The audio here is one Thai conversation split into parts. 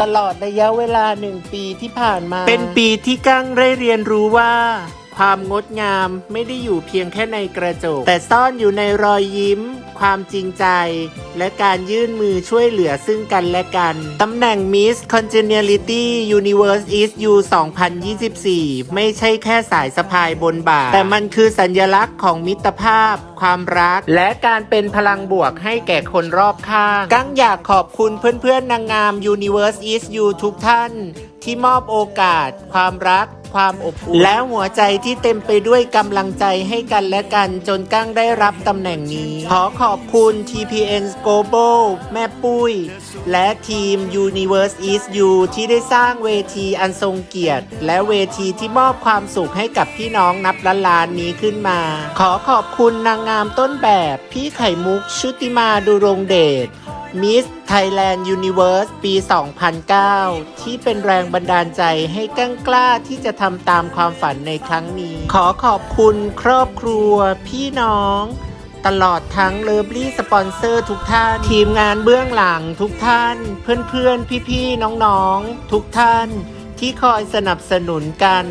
ตลอดระยะเวลาหนึ่งปีที่ผ่านมา เป็นปีที่กั้งได้เรียนรู้ว่า ความงดงามไม่ได้อยู่เพียงแค่ในกระจก แต่ซ่อนอยู่ในรอยยิ้ม ความจริงใจ และการยื่นมือช่วยเหลือซึ่งกันและกัน ตำแหน่ง Miss Congeniality Universe is You 2024 ไม่ใช่แค่สายสะพายบนบ่า แต่มันคือสัญลักษณ์ของมิตรภาพ ความรัก และการเป็นพลังบวกให้แก่คนรอบข้าง กั้งอยากขอบคุณเพื่อนๆนางงาม Universe is You ทุกท่าน ที่มอบโอกาส ความรัก ความอบอุ่นและหัวใจที่เต็มไปด้วยกำลังใจให้กันและกันจนกั้งได้รับตำแหน่งนี้ ขอขอบคุณ TPN Global แม่ปุ้ย และทีม Universe is You ที่ได้สร้างเวทีอันทรงเกียรติ และเวทีที่มอบความสุขให้กับพี่น้องนับล้านล้านนี้ขึ้นมา ขอขอบคุณนางงามต้นแบบ พี่ไข่มุกชุติมาดุรงเดช มิสไทยแลนด์ยูนิเวอร์สปี 2009 ที่เป็นแรงบันดาลใจให้กั้งกล้าที่จะทำตามความฝันในครั้งนี้ ขอขอบคุณครอบครัว พี่น้อง ตลอดทั้งเลิฟลี่สปอนเซอร์ทุกท่าน ทีมงานเบื้องหลังทุกท่าน เพื่อนๆ พี่ๆ น้องๆ ทุกท่าน ที่คอยสนับสนุนกัน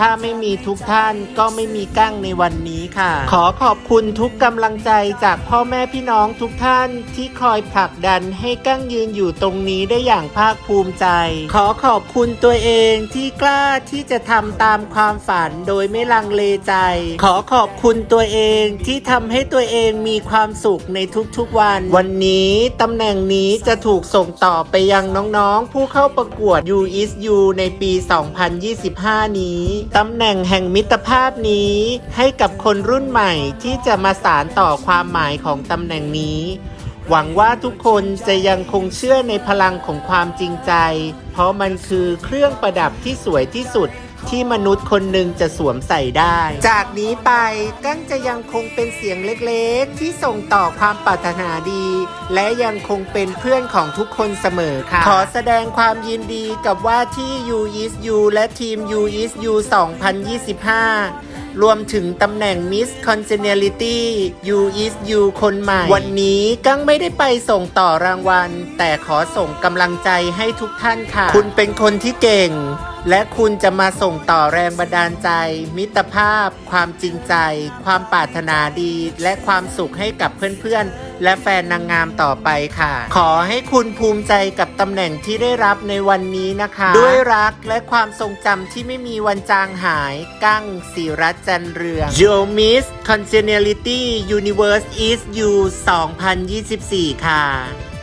ถ้าไม่มีทุกท่านก็ไม่มีกั้งในวันนี้ค่ะ ขอขอบคุณทุกกำลังใจจากพ่อแม่พี่น้องทุกท่านที่คอยผลักดันให้กั้งยืนอยู่ตรงนี้ได้อย่างภาคภูมิใจ ขอขอบคุณตัวเองที่กล้าที่จะทำตามความฝันโดยไม่ลังเลใจ ขอขอบคุณตัวเองที่ทำให้ตัวเองมีความสุขในทุกๆวัน วันนี้ตำแหน่งนี้จะถูกส่งต่อไปยังน้องๆ ผู้เข้าประกวด UISU ในปี 2025 นี้ตำแหน่งแห่งมิตรภาพนี้ ให้กับคนรุ่นใหม่ที่จะมาสารต่อความหมายของตำแหน่งนี้ หวังว่าทุกคนจะยังคงเชื่อในพลังของความจริงใจ เพราะมันคือเครื่องประดับที่สวยที่สุด ที่มนุษย์คนหนึ่งจะสวมใส่ได้ จากนี้ไปกั้งจะยังคงเป็นเสียงเล็กๆ ที่ส่งต่อความปรารถนาดี และยังคงเป็นเพื่อนของทุกคนเสมอค่ะ ขอแสดงความยินดีกับว่าที่ You is You และทีม You is You 2025 รวมถึงตำแหน่ง Miss Congeniality You is You คนใหม่ วันนี้กังไม่ได้ไปส่งต่อรางวัล แต่ขอส่งกำลังใจให้ทุกท่านค่ะ คุณเป็นคนที่เก่ง และคุณจะมาส่งต่อแรงบันดาลใจ มิตรภาพ ความจริงใจ ความปรารถนาดี และความสุขให้กับเพื่อนๆ และแฟนนางงามต่อไปค่ะ ขอให้คุณภูมิใจกับตำแหน่งที่ได้รับในวันนี้นะคะ ด้วยรักและความทรงจำที่ไม่มีวันจางหายกั้งศิรัจันเรือง You Miss Congeniality Universe is You 2024 ค่ะ